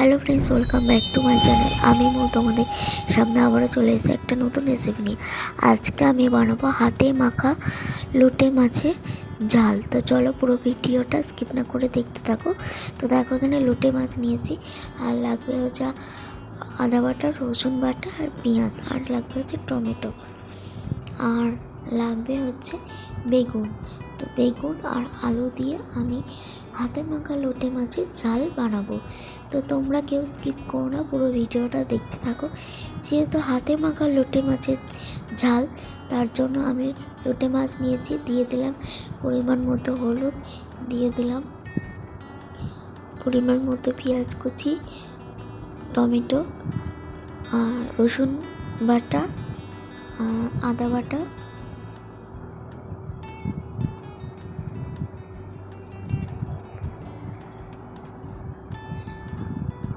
Hello friends welcome back to my channel আমি মো তোমাদের সামনে আবারও চলে এসেছি একটা নতুন রেসিপি নিয়ে। আজকে আমি বানাবো হাতে মাখা লোটে মাছে ঝাল। তো চলো পুরো ভিডিওটা স্কিপ না করে দেখতে থাকো। তো দেখো এখানে লোটে মাছ নিয়েছি, আর লাগবে হচ্ছে আদা বাটা, রসুন বাটা, আর পেঁয়াজ, আর লাগবে হচ্ছে টমেটো, আর লাগবে হচ্ছে বেগুন। তো বেগুন আর আলু দিয়ে আমি হাতে মাখা লোটে মাছের ঝাল বানাবো। তো তোমরা কেউ স্কিপ করো না, পুরো ভিডিওটা দেখতে থাকো। যেহেতু হাতে মাখা লোটে মাছের ঝাল, তার জন্য আমি লোটে মাছ নিয়েছি, দিয়ে দিলাম পরিমাণ মতো হলুদ, দিয়ে দিলাম পরিমাণ মতো পেঁয়াজ কুচি, টমেটো আর রসুন বাটা আর আদা বাটা।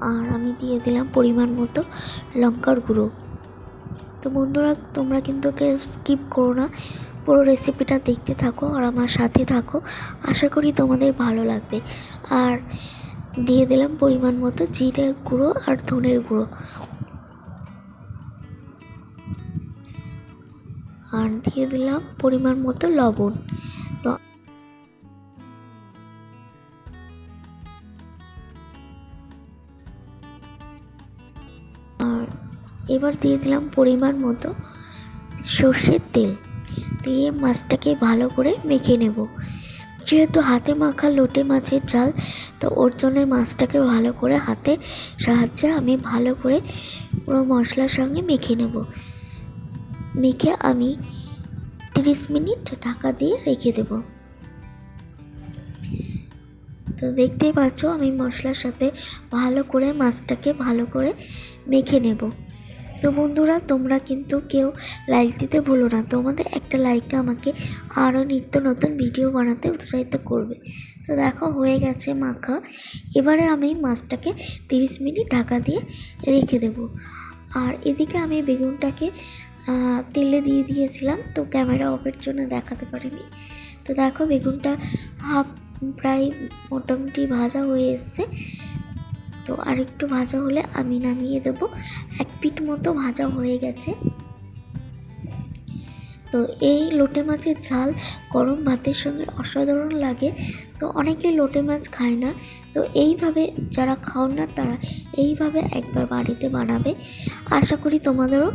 আর আমি দিয়ে দিলাম পরিমাণ মতো লঙ্কার গুঁড়ো। তো বন্ধুরা, তোমরা কিন্তু স্কিপ করো না। পুরো রেসিপিটা দেখতে থাকো আর আমার সাথে থাকো। আশা করি তোমাদের ভালো লাগবে। আর দিয়ে দিলাম পরিমাণ মতো জিরের গুঁড়ো আর ধনের গুঁড়ো। আর দিয়ে দিলাম পরিমাণ মতো লবণ। এবার দিয়ে দিলাম পরিমাণ মতো সর্ষের তেল। দিয়ে মাছটাকে ভালো করে মেখে নেব। যেহেতু হাতে মাখা লোটে মাছের ঝাল, তো ওর জন্য মাছটাকে ভালো করে হাতে সাহায্যে আমি ভালো করে পুরো মশলার সঙ্গে মেখে নেব। মেখে আমি তিরিশ মিনিট ঢাকা দিয়ে রেখে দেব। তো দেখতেই পাচ্ছ, আমি মশলার সাথে ভালো করে মাছটাকে ভালো করে মেখে নেব। তো বন্ধুরা, তোমরা কিন্তু কেউ লাইক দিতে ভুলো না। তোমাদের একটা লাইকে আমাকে আরও নিত্য নতুন ভিডিও বানাতে উৎসাহিত করবে। তো দেখো, হয়ে গেছে মাখা। এবারে আমি মাছটাকে তিরিশ মিনিট ঢাকা দিয়ে রেখে দেব। আর এদিকে আমি বেগুনটাকে তেলে দিয়ে দিয়েছিলাম, তো ক্যামেরা অফের জন্য দেখাতে পারিনি। তো দেখো, বেগুনটা হাফ, প্রায় মোটামুটি ভাজা হয়ে এসছে। তো আর একটু ভাজা হলে আমি নামিয়ে দেবো। এক পিঠ মতো ভাজা হয়ে গেছে। তো এই লোটে মাছের ঝাল গরম ভাতের সঙ্গে অসাধারণ লাগে। তো অনেকে লোটে মাছ খায় না। তো এইভাবে যারা খাও না, তারা এইভাবে একবার বাড়িতে বানাবে। আশা করি তোমাদেরও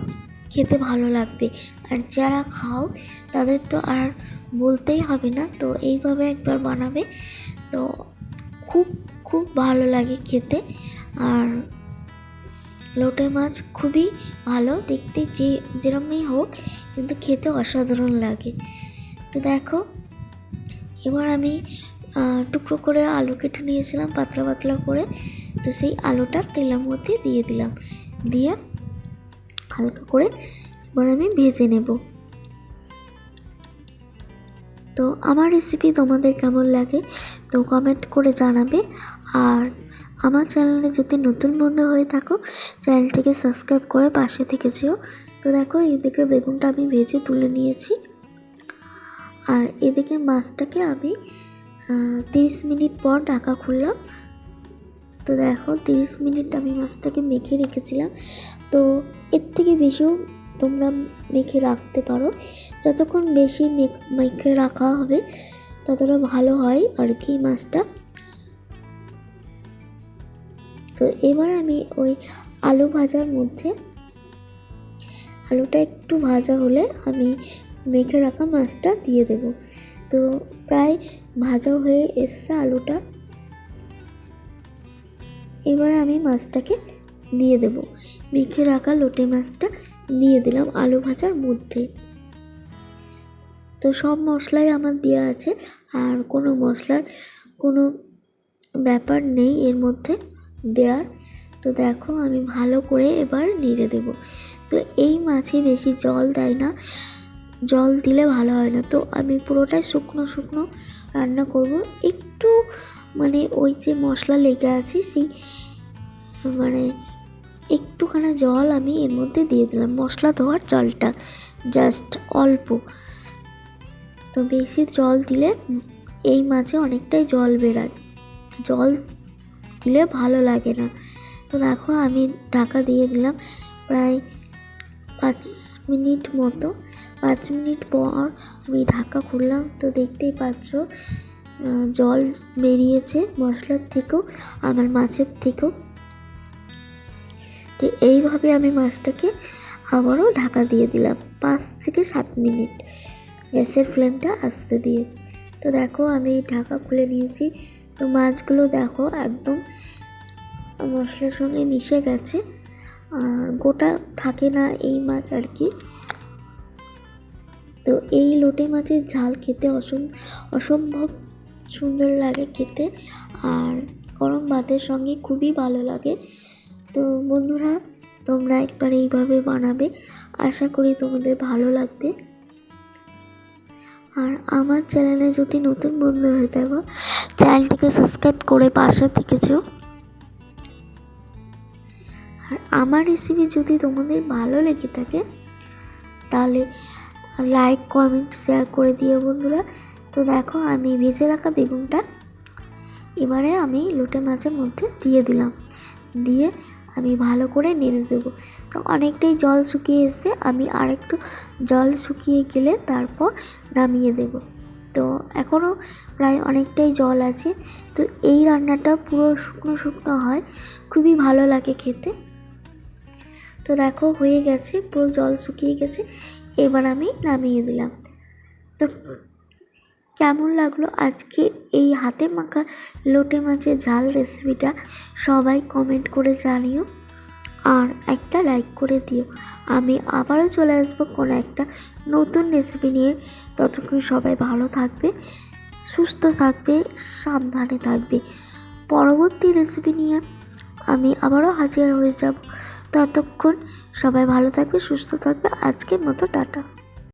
খেতে ভালো লাগবে। আর যারা খাও, তাদের তো আর বলতেই হবে না। তো এইভাবে একবার বানাবে। তো খুব খুব ভালো লাগে খেতে। আর লোটে মাছ খুবই ভালো, দেখতে যে যেরমই হোক, কিন্তু খেতে অসাধারণ লাগে। তো দেখো, এবার আমি টুকরো করে আলু কেটে নিয়েছিলাম, পাতলা পাতলা করে। তো সেই আলুটা তেলের মধ্যে দিয়ে দিলাম। দিয়ে হালকা করে এবার আমি ভেজে নেব। আমার রেসিপি তোমাদের কেমন লাগে, তো কমেন্ট করে জানাবে। আর আমার চ্যানেলে যদি নতুন বন্ধু হয়ে থাকো চ্যানেলটিকে সাবস্ক্রাইব করে পাশে থেকে যেও। তো দেখো, এদিকে বেগুনটা আমি ভেজে তুলে নিয়েছি। আর এদিকে মাছটাকে আমি তিরিশ মিনিট পর ঢাকা খুললাম। তো দেখো, তিরিশ মিনিট আমি মাছটাকে মেখে রেখেছিলাম। তো এর থেকে বেশিও তোমরা মেখে রাখতে পারো। যতক্ষণ বেশি মেখ- রাখা হবে, ততটা ভালো হয় আর কি মাছটা। তো এবার আমি ওই আলু ভাজার মধ্যে, আলুটা একটু ভাজা হলে আমি মেখে রাখা মাছটা দিয়ে দেব। তো প্রায় ভাজা হয়ে এসছে আলুটা। এবারে আমি মাছটাকে দিয়ে দেব। মেখে রাখা লোটে মাছটা দিয়ে দিলাম আলু ভাজার মধ্যে। তো সব মশলাই আমার দেওয়া আছে, আর কোনো মশলার কোনো ব্যাপার নেই এর মধ্যে দেওয়ার তো দেখো আমি ভালো করে এবার নেড়ে দেব। তো এই মাছে বেশি জল দেয় না, জল দিলে ভালো হয় না। তো আমি পুরোটাই শুকনো শুকনো রান্না করব। একটু মানে ওই যে মশলা লেগে আছে, সেই মানে একটুখানি জল আমি এর মধ্যে দিয়ে দিলাম, মশলা ধোয়ার জলটা জাস্ট অল্প। তো বেশি জল দিলে এই মাছে অনেকটাই জল বেরায়। জল দিলে ভালো লাগে না। তো দেখো আমি ঢাকা দিয়ে দিলাম প্রায় পাঁচ মিনিট মতো। পাঁচ মিনিট পর আমি ঢাকা খুললাম। তো দেখতেই পাচ্ছ জল বেরিয়েছে মশলার থেকেও, আমার মাছের থেকেও। তো এইভাবে আমি মাছটাকে আবারও ঢাকা দিয়ে দিলাম পাঁচ থেকে সাত মিনিট গ্যাসের ফ্লেমটা আস্তে দিয়ে। তো দেখো আমি ঢাকা খুলে নিয়েছি। তো মাছগুলো দেখো একদম মশলার সঙ্গে মিশে গেছে। আর গোটা থাকে না এই মাছ আর কি। তো এই লোটে মাছের ঝাল খেতে অসম, অসম্ভব সুন্দর লাগে খেতে। আর গরম ভাতের সঙ্গে খুবই ভালো লাগে। তো বন্ধুরা, তোমরা একবার এইভাবে বানাবে। আশা করি তোমাদের ভালো লাগবে। আর আমার চ্যানেলে যদি নতুন বন্ধু হয়ে থাকো, চ্যানেলটিকে সাবস্ক্রাইব করে পাশে থেকেছো আর আমার রেসিপি যদি তোমাদের ভালো লেগে থাকে, তাহলে লাইক কমেন্ট শেয়ার করে দিও বন্ধুরা। তো দেখো, আমি ভেজে রাখা বেগুনটা এবারে আমি লোটে মাছের মধ্যে দিয়ে দিলাম। দিয়ে আমি ভালো করে নেড়ে দেবো। তো অনেকটাই জল শুকিয়ে এসে আমি আরেকটু জল শুকিয়ে গেলে তারপর নামিয়ে দেব। তো এখনও প্রায় অনেকটাই জল আছে, তো এই রান্নাটা পুরো শুকনো শুকনো হয়, খুবই ভালো লাগে খেতে। তো দেখো হয়ে গেছে, পুরো জল শুকিয়ে গেছে, এবার আমি নামিয়ে দিলাম। তো কেমন লাগল আজকে এই হাতে মাখা লোটে মাছের ঝাল রেসিপিটা সবাই কমেন্ট করে জানিও আর একটা লাইক করে দিও। আমি আবারও চলে আসব কোনো একটা নতুন রেসিপি নিয়ে। ততক্ষণ সবাই ভালো থাকবে, সুস্থ থাকবে, সাবধানে থাকবে। পরবর্তী রেসিপি নিয়ে আমি আবারও হাজির হয়ে যাব। ততক্ষণ সবাই ভালো থাকবে, সুস্থ থাকবে। আজকের মতো টাটা।